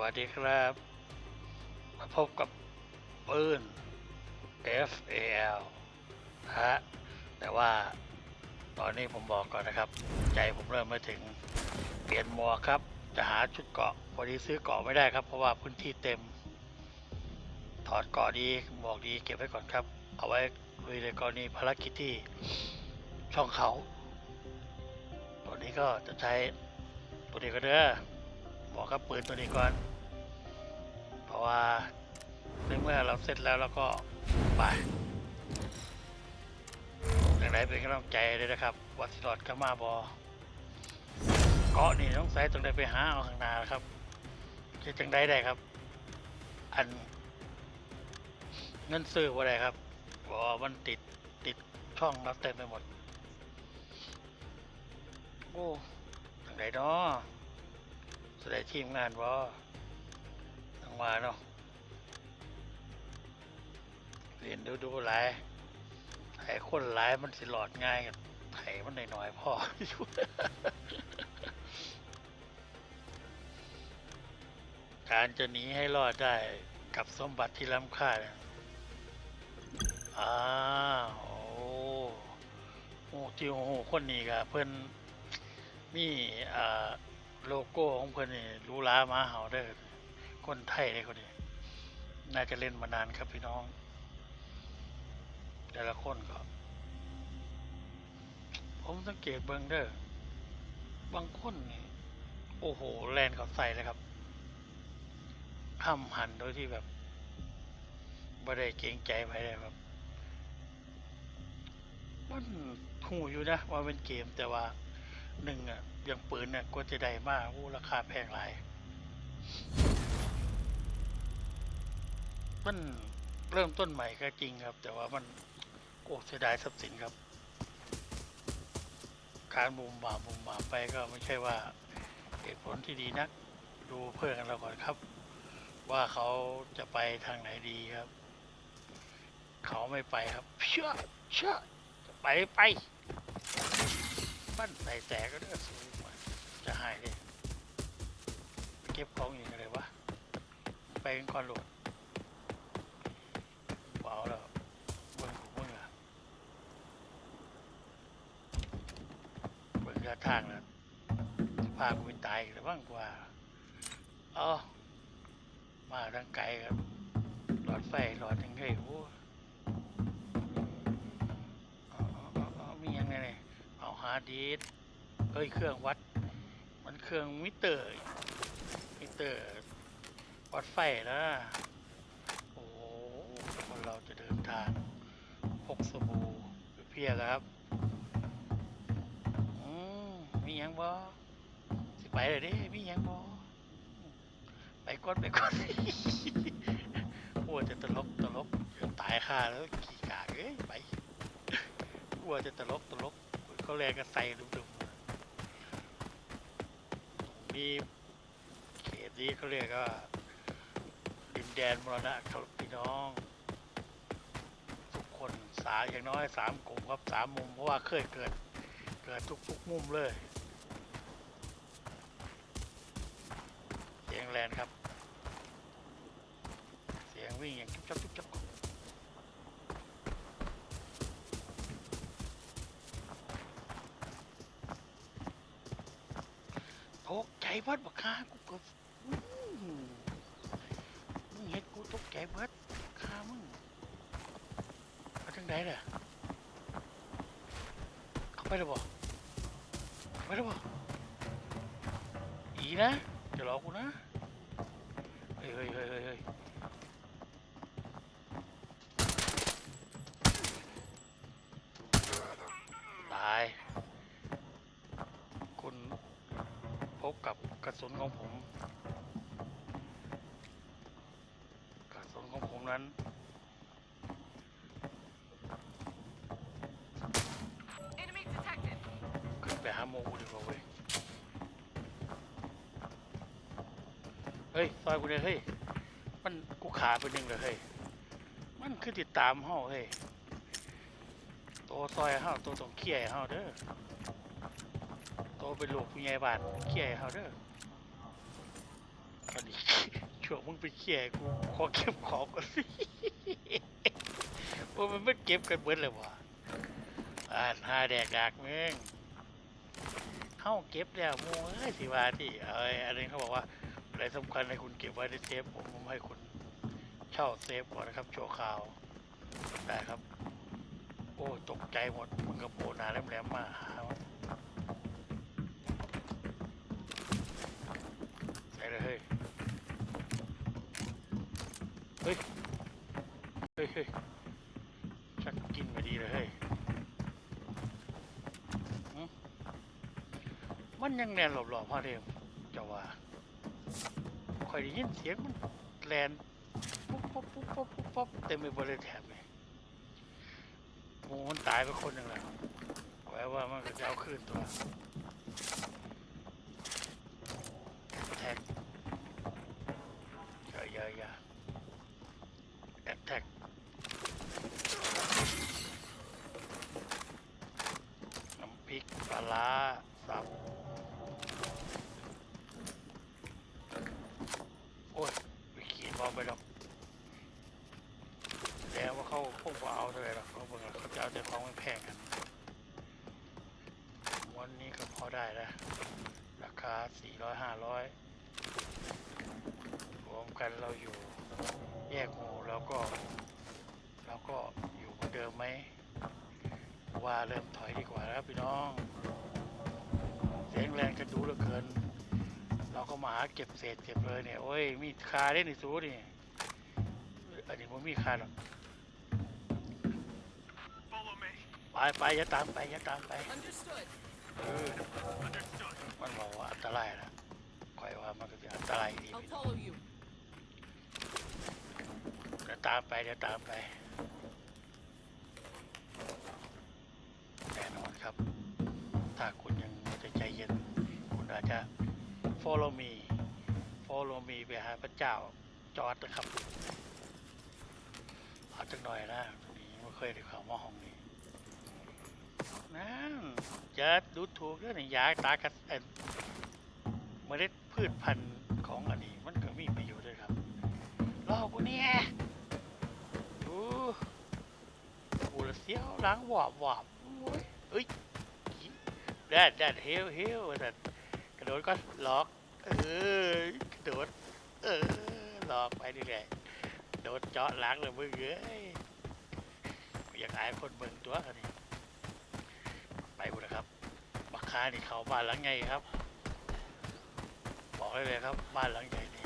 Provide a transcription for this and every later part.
วัสดีครับ มาพบกับปืน FAL นะฮะแต่ว่าตอนนี้ผมบอกก่อนนะครับ ใจผมเริ่มไม่ถึงเปลี่ยนหมวครับ จะหาชุดเกาะพอดีซื้อเกาะไม่ได้ครับ เพราะว่าพื้นที่เต็ม ถอดเกาะดีหมวกดีเก็บไว้ก่อนครับ เอาไว้ลุยในกรณีภารกิจที่ช่องเขาตัวนี้ก็จะใช้ตัวนี้ก็เด้อ บอกกับปืนตัวนี้ก่อน เพราะว่าในเมื่อเราเสร็จแล้วเราก็ไปอย่างไรเป็นกำลังใจเลยนะครับวัดสิรอดก็มาบอเกาะนี่ต้องใส่ตรงใดไปหาเอาข้างหน้าครับจะจังได้ได้ครับ อันเงินซื้อว่าได้ครับบอมันติดติดช่องเราเต็มไปหมด โอ้จังไดเนาะ แสดงทีมงานว่าทางมาเนาะเรียนดูดูหลายไถคนหลายมันสิหลอดง่ายกับไถมันหน่อยๆพ่ออยู่การจะหนีให้รอดได้กับสมบัติที่ล้ำค่าเนี่ยอ้าวโอ้โอ้ที่โอ้โหคนนี้ก็เพิ่อนมีอ่า โลโก้ของเพื่อนนี่รู้ล้ามาเห่าเด้อคนไทยเลยคนนี้น่าจะเล่นมานานครับพี่น้อง แต่ละคนก็ ผมสังเกตเบิงเด้อบางคนนี่โอ้โหแลนเขาใส่เลยครับห้ามหันโดยที่แบบไม่ได้เกรงใจไปเลยแบบมันหูอยู่นะว่าเป็นเกมแต่ว่า หนึ่งอะอย่างปืนเนี่ยก็จะได้มากโอ้ราคาแพงหลายมันเริ่มต้นใหม่ก็จริงครับ แต่ว่ามันโอ้เสียดายทรัพย์สินครับ การบุมบาบุมบาไปก็ไม่ใช่ว่าเหตุผลที่ดีนัก ดูเพื่อนกันเราก่อนครับ ว่าเขาจะไปทางไหนดีครับ เขาไม่ไปครับ เชื่อเชื่อไปไป ปั้นใส่แตกก็ได้สูงมาจะหายเลยเก็บของอย่างไรวะ ไปกันก่อนโหลดเบาแล้วเบิ่งของมึงอะเบิ่งท่าทางแล้วพากูไปตายหรือบ้างกว่าอ๋อมาทางไกลครับ อาร์ดดิสเฮ้ยเครื่องวัด มันเครื่องมิเตอร์ มิเตอร์วัดไฟนะโอ้โหคนเราจะเดินทางพกสบู่เพียแล้วครับอืมมียังบ่สิไปเลยดิมียังบ่ไปก่อนไปก่อนกลัวจะตลกตลกเดี๋ยวตายค่าแล้วขี่กากเอ้ยไปกลัวจะตลกตลก เขาแรงก็ใส่ดุมๆมีเขตนี้เขาเรียกว่าดินแดนมรณะครับพี่น้อง ทุกคนสาอย่างน้อยสามกลุ่มครับสามมุมเพราะว่าเคยเกิด เกิดทุกๆมุมเลย เบิดบักฮากูก็มึงเห็นกูตกใจเบิดคามึงมาจังไดล่ะเข้าไปแล้วบ่าไปแล้วบ่อีนะจะหลอกกูนะเฮ้ยเฮ้ยเฮ้ยเฮ้ยเฮ้ยตาย คุณ พบ กับกระสุนของผม กระสุนของผมนั้น Enemy detected. ขึ้นไปหาโมกูดีกว่าเว้ย เฮ้ย ซอยกูเลยเฮ้ย มันกูขาไปหนึ่งเลยเฮ้ย มันคือติดตามเฮาเฮ้ย ตัวซอยเฮาตัวต้องเขี่ยให้เฮาเด้อตัวเป็นลูกผู้ใหญ่บ้านเขี่ยให้เฮาเด้อ ตอนนี้ช่วงมึงไปเคลียร์กูขอเก็บของก่อนสิว่ามันไม่เก็บกันเบิดเลยวะอ่านหาแดกดากมึงเข้าเก็บแล้วมูเอ้ยสิว่าที่เอ้ยอันนี้เขาบอกว่าอะไรสำคัญให้คุณเก็บไว้ในเซฟผมผมให้คุณเช่าเซฟก่อนนะครับโชว์ข่าวได้ครับ โอ้ตกใจหมดมึงกระโปรงหนาแหลมๆมาหาใส่เลยเฮ้ย เฮ้ย เฮ้ยเฮ้ยชักกินมาดีเลยเฮ้ยหึมันยังแนนหลบๆพอเดิมเจ้าว่าคอยได้ยินเสียงมันแลนปุ๊บปุ๊บปุ๊บปุ๊บปุ๊บปุ๊บเต็มไปหมดเลยแถบเลยหมูมันตายไปคนหนึ่งแล้วแปลว่ามันก็จะเอาคืนตัวแท็กเยอะเยอะเยอะ แอตแทกน้ำพริกปลาร้าสับ โอ้ยไปขีดบอลไปหรอกแล้วว่าเขาคงบ่เอาเท่าไหร่หรอกเขาบอกว่าเขาจะเอาแต่ของแพงๆกัน วันนี้ก็พอได้แล้ว ราคา 400 500 รวมกันเราอยู่ แยกหมู่ แล้วก็แล้วก็อยู่เหมือนเดิมไหมว่าเริ่มถอยดีกว่าแล้วพี่น้อง เสียงแรงกันดูเหลือเกิน เราก็มาหาเก็บเศษเก็บเลยเนี่ย โอ้ย มีคาได้ในสูนี่อันนี้ผมมีคาหรอกไปไปอย่าตามไปอย่าตามไปเออมันบอกว่าอันตรายนะคอยว่ามันก็จะอันตรายดี I'll follow you. เดี๋ ยวตามไปเดี๋ยวตามไปแน่นอนครับ ถ้าคุณยังไม่ใจเย็น คุณอาจจะ follow me follow me ไปหาพระเจ้าจอร์ดนะครับเอาจักหน่อยนะตรงนี้ไม่เคยได้ข้าวมาห้องนี้นั่นจะดูถูกเรื่องยาตากระเอ็นเมล็ดพืชพันธุ์ของอันนี้มันก็มีประโยชน์ด้วยครับรอกูเนี่ย ดูกูละเสียวล้างหวาบหวาบโอ้ยเอ้ยแดดแดดเฮลเฮลแต่กระโดดก็ล็อกเออกระโดดเออหลอกไปเรื่อยๆโดดเจาะล้างเลยมึงเอ้ยอยากอายคนเบิ่งตัวอันนี้ไปบุนะครับบักคานี่เขาบ้านหลังใหญ่ครับ บอกเลยเลยครับบ้านหลังใหญ่นี่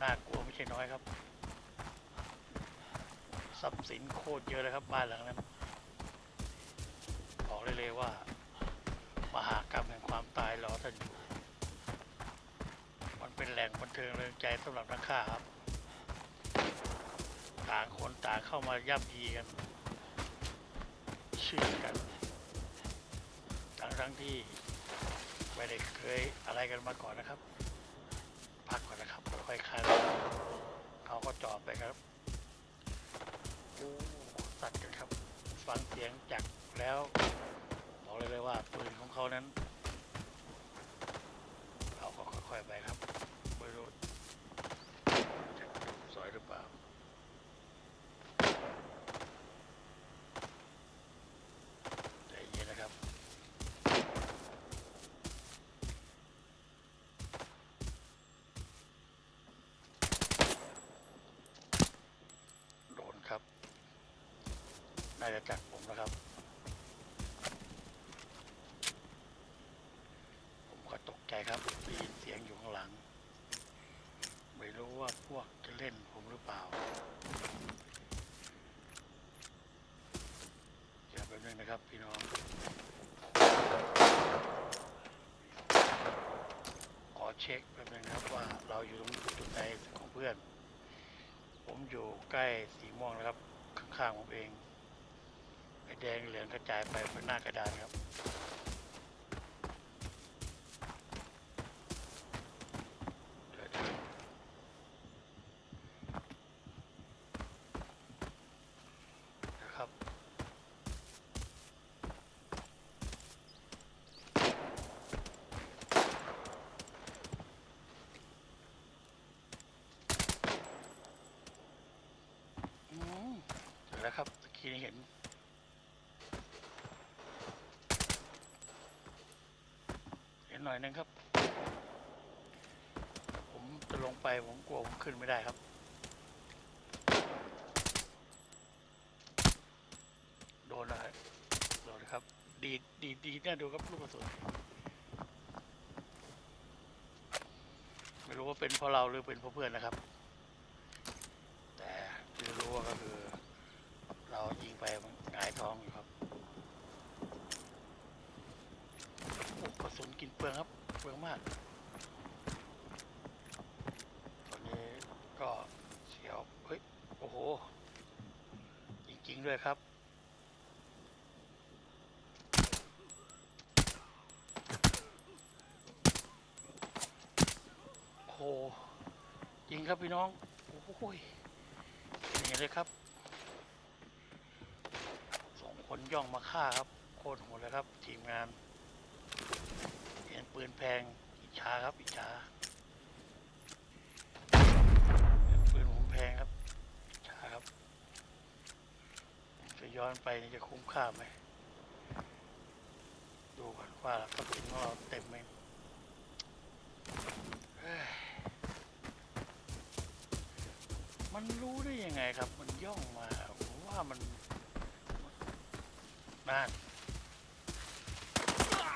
น่ากลัวไม่ใช่น้อยครับ ทรัพย์สินโคตรเยอะเลยครับบ้านหลังนั้นบอกได้เลยว่า มหากรรมแห่งความตายรอท่านอยู่ มันเป็นแหล่งบันเทิงเริงใจสำหรับนักฆ่าครับ ต่างคนต่างเข้ามาย่ำยีกันชื่อกันทั้งทั้งที่ไม่ได้เคยอะไรกันมาก่อนนะครับ พักก่อนนะครับค่อยๆคันเขาก็จอดไปครับ ตว์กันครับ ฟังเสียงจากแล้ว บอกเลยเลยว่าปืนของเขานั้น เราก็ค่อยๆไปครับไม่รู้จะสอยหรือเปล่า ใจเย็นนะครับ โดนครับ น่าจะจากผมนะครับ ผมก็ตกใจครับได้ยินเสียงอยู่ข้างหลัง ไม่รู้ว่าพวกจะเล่นผมหรือเปล่าเดี๋ยวแป๊บนึงนะครับพี่น้องขอเช็คแป๊บนึงนะครับว่าเราอยู่ตรงจุดไหนของเพื่อน ผมอยู่ใกล้สีม่วงนะครับ ข้างๆผมเอง แดงเหลืองกระจายไปบนหน้ากระดานครับแล้วครับตะกี้เห็น อยนึงครับ ผมจะลงไปผมกลัวผมขึ้นไม่ได้ครับ โดนอะไรโดนครับ ดีดดีดดีดน่าดูครับลูกกระสุนไม่รู้ว่าเป็นเพราะเราหรือเป็นเพราะเพื่อนนะครับ แต่ที่รู้ว่าก็คือ เรายิงไปมันหงายท้องอยู่ครับโอ้กระ สุนกินเปลืองครับเปลืองมากตอนนี้ก็เสียวเฮ้ยโอ้โหจริงๆด้วยครับโอ้โหจริงครับพี่น้องโอ้ยนี่เลยครับสองคนย่องมาฆ่าครับโคตรโหดเลยครับทีมงาน็นปืนแพงอิจฉาครับอิจฉาเห็นปืนผมแพงครับอิจฉาครับจะย้อนไปนี่จะคุ้มค่าไหมดูก่อนว่าทรัพย์สินของเราเต็มไหมมันรู้ได้ยังไงครับ มันย่องมาผมว่ามันนั่น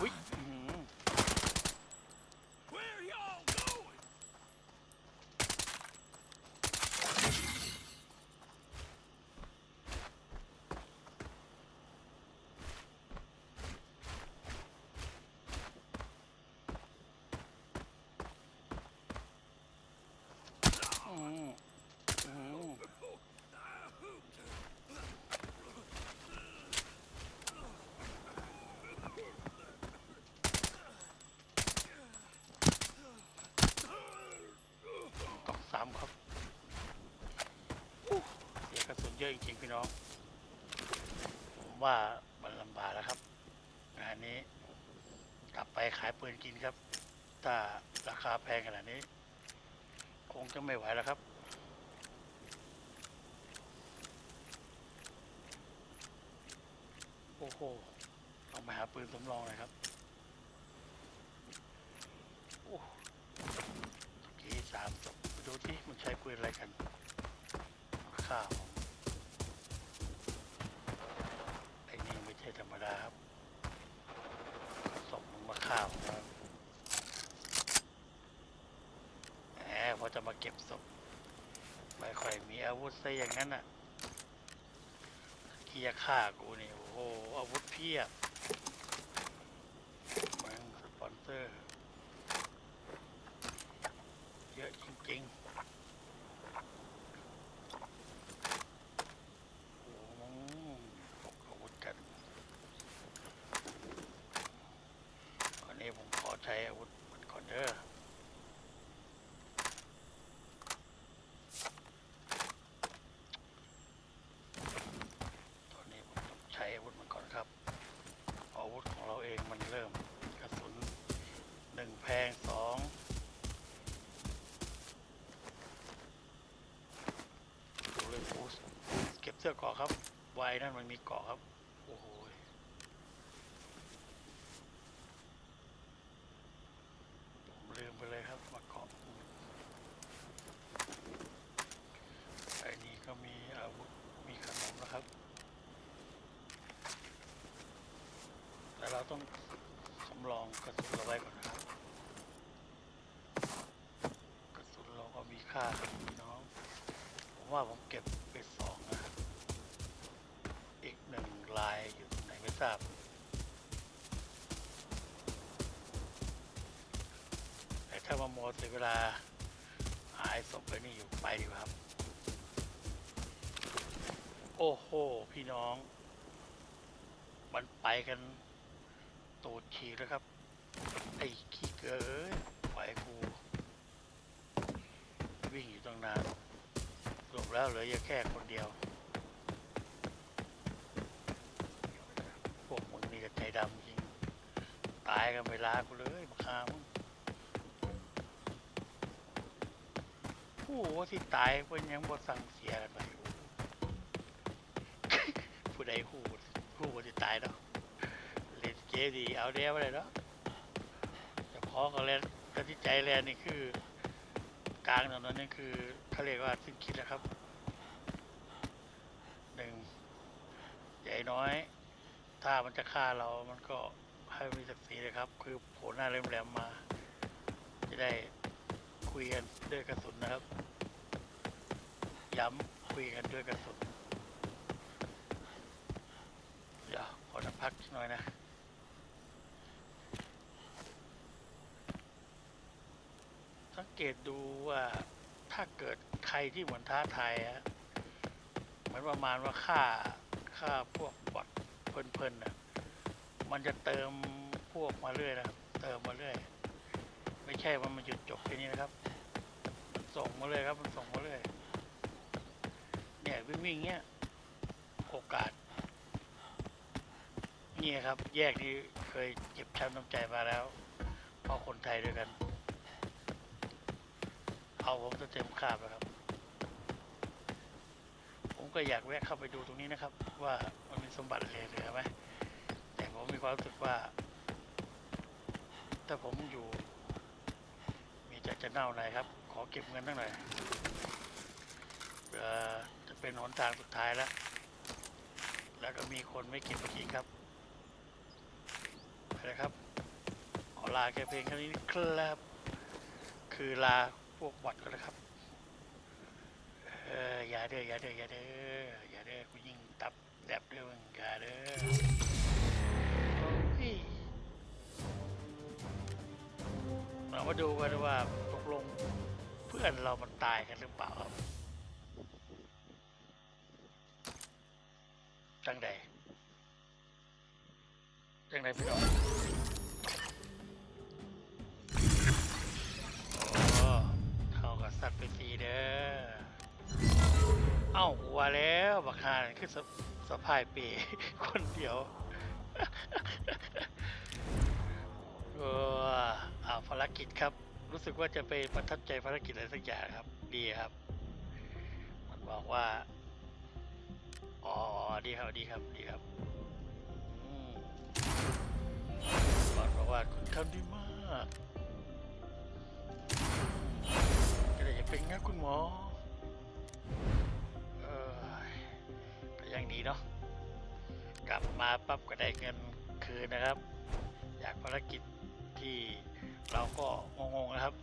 อุ้ยอื้อหือ Where y'all going? อืมอืมต้องซ้ำครับอู้เสี ยกระสุนเยอะจริงๆพี่น้องผมว่ามันลำบากแล้วครับงานนี้กลับไปขายปืนกินครับ ถ้าราคาแพงขนาดนี้ คงจะไม่ไหวแล้วครับโอ้โหต้องไปหาปืนสำรองเลยครับโอ้สกีสามศพไปดูที่มันใช้ปืนอะไรกัน ข้าวไอ้นี่ไม่ใช่ ธรรมดาครับศพมันมาฆ่าผมครับแหมพอจะมาเก็บศพไม่ค่อยมีอาวุธซะอย่างนั้นอะเกียร์ฆ่ากูนี่โอ้โหอาวุธเพียบแมังสปอนเซอร์ เยอะจริง ๆ โอ้โหพกอาวุธกันวันนี้ผมขอใช้อาวุธมันก่อนเด้อ ตอนนี้ผมต้องใช้อาวุธมันก่อนครับ อาวุธของเราเองมันเริ่มกระสุนหนึ่งแพงสองดูเลยโอ้ เสื้อเกาะครับไว้นั่นมันมีเกาะครับ โอ้โหผมลืมไปเลยครับมาเกราะไอ้นี่ก็มีอาวุธ มีขนมนะครับ แต่เราต้องสำรองกระสุนเราไว้ก่อนนะครับ กระสุนเราก็มีค่าครับพี่น้อง ผมว่าผมเก็บไปสองนะครับ อีกหนึ่งลายอยู่ตรงไหนไม่ทราบ แต่ถ้ามาโมว เสียเวลาหายศพไปนี่อยู่ไปดีกว่าครับ โอ้โห พี่น้อง มันไปกันตูดฉีกแล้วครับ ไอ้ขี้เกยเอ้ยปล่อยกู วิ่งอยู่ตั้งนานสรุปแล้วเหลือแค่คนเดียว พวกมึงนี่ก็ใจดำจริง ตายกันเวลากูเลยมาฆ่ามึง โอ้ที่ตายเป็นยังบทสั่งเสียไปผู้ใดคู่คู่บ่สิตายเนาะเล่นเกมดีเอาเดียวไปเลยเนาะแต่พอก็เล่นตัดสินใจแลนนี่คือกลางถนนนี่คือเขาเรียกว่าสิ้นคิดแล้วครับหนึ่งใหญ่น้อย ถ้ามันจะฆ่าเรามันก็ให้มีศักดิ์ศรีเลยครับ คือโผล่หน้าแหลมมา จะได้ คุยกันด้วยกระสุนนะครับ ย้ำคุยกันด้วยกระสุน เดี๋ยวขอพักหน่อยนะสังเกตดูว่าถ้าเกิดใครที่เหมือนท้าทายอะเหมือนประมาณว่าฆ่าฆ่าพวกบอทเพลินๆน่ะมันจะเติมพวกมาเรื่อยนะครับเติมมาเรื่อย ไม่ใช่ว่ามันหยุดจบแค่นี้นะครับ มันส่งมาเลยครับ มันส่งมาเรื่อยเนี่ยวิ่งวิ่งเงี้ยโอกาส นี่ครับ แยกนี้เคยเจ็บช้ำน้ำใจมาแล้วเพราะคนไทยด้วยกัน เอาผมจะเต็มคาบแล้วครับ ผมก็อยากแวะเข้าไปดูตรงนี้นะครับ ว่ามันมีสมบัติอะไรเหลือไหมแต่ผมมีความรู้สึกว่า ถ้าผมอยู่ มีใจจะเน่าหน่อยครับ ขอเก็บเงินตั้งหน่อยเผื่อจะเป็นหนทางสุดท้ายแล้ว แล้วก็มีคนไม่เก็บอีกครับไปเลยครับ ขอลาแค่เพลงแค่นี้ครับคือลาพวกบอดกันนะครับเอออย่าเด้ออย่าเด้ออย่าเด้ออย่าเด้อกูยิงตับแดบเด้อมึงอย่าเด้อโอ้ย เรามาดูกันว่าตกลงเพื่อนเรามันตายกันหรือเปล่าครับจังใดจังใดพี่น้องโอ้เท่ากับสัตว์ไปสีเด้อ เอ้าว่าแล้วบักฮานี่คือสะสะพายเปคนเดียว เอออ่าภารกิจครับ รู้สึกว่าจะไปประทับใจภารกิจอะไรสักอย่างครับ ดีครับ มันบอกว่า อ๋อ ดีครับ ดีครับ ดีครับมบอกบอกว่าคุณทำดีมากก็เลยจะเป็นงั้นคุณหมอ เออก็ยังดีเนาะ กลับมาปั๊บก็ได้เงินคืนนะครับ จากภารกิจ เราก็งงๆนะครับ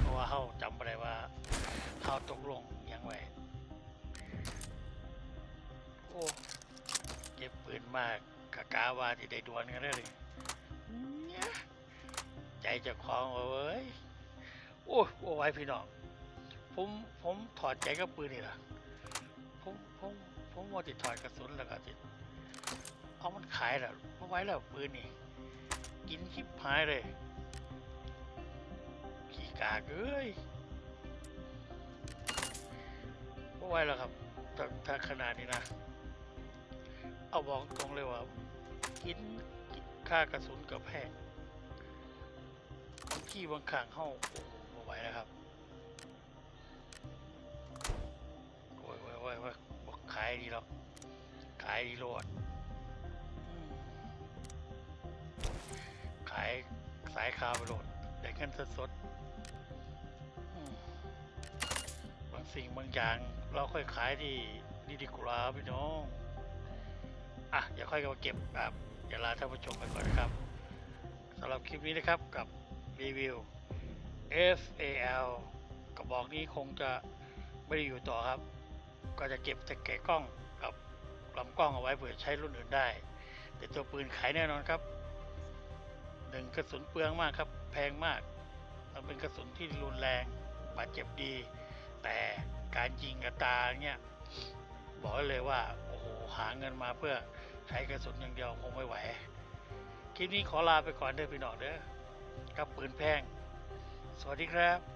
เพราะว่าเขาจำอะไรว่าเขาตกลงยังไงโอ้เก็บปืนมากกะกาวาที่ได้ดวลกันได้เลยเนี่ยใจจะคลองเอาเว้ยโอ้ยโอ้ไว้พี่น้องผมผมถอดใจกับปืนนี่ล่ะผมผมผมว่าติดถอดกระสุนแล้วก็ติดเอามันขายแล้วมาไว้แล้วปืนนี่กินชิบหายเลย กากเอ้ยมาไว้แล้วครับถ้าถ้าขนาดนี้นะ เอาบอกตรงเลยว่ากินกินค่ากระสุนกับแพงบางที่บางครั้งเข้าโอ้โหมาไหวแล้วครับโอ้ยโอ้ยโอ้ยโอ้ยบอกขายดีหรอกขายดีโลดขายสายคาวไปโลดได้เงินสด สิ่งบางอย่างเราค่อยขายที่ดีดีกว่าพี่น้อง อะอย่าค่อยมาเก็บแบบอย่าลาท่านผู้ชมไปก่อนนะครับสำหรับคลิปนี้นะครับกับรีวิว FAL กระบอกนี้คงจะไม่ได้อยู่ต่อครับ ก็จะเก็บแต่แกะกล้องกับลำกล้องเอาไว้เผื่อใช้รุ่นอื่นได้ แต่ตัวปืนขายแน่นอนครับหนึ่งกระสุนเปลืองมากครับ แพงมากมันเป็นกระสุนที่รุนแรงบาดเจ็บดี แต่การยิงกระตาเนี่ยบอกเลยว่าโอ้โหหาเงินมาเพื่อใช้กระสุนอย่างเดียวคงไม่ไหว คลิปนี้ขอลาไปก่อนเด้อพี่น้องเด้อกับปืนแพง สวัสดีครับ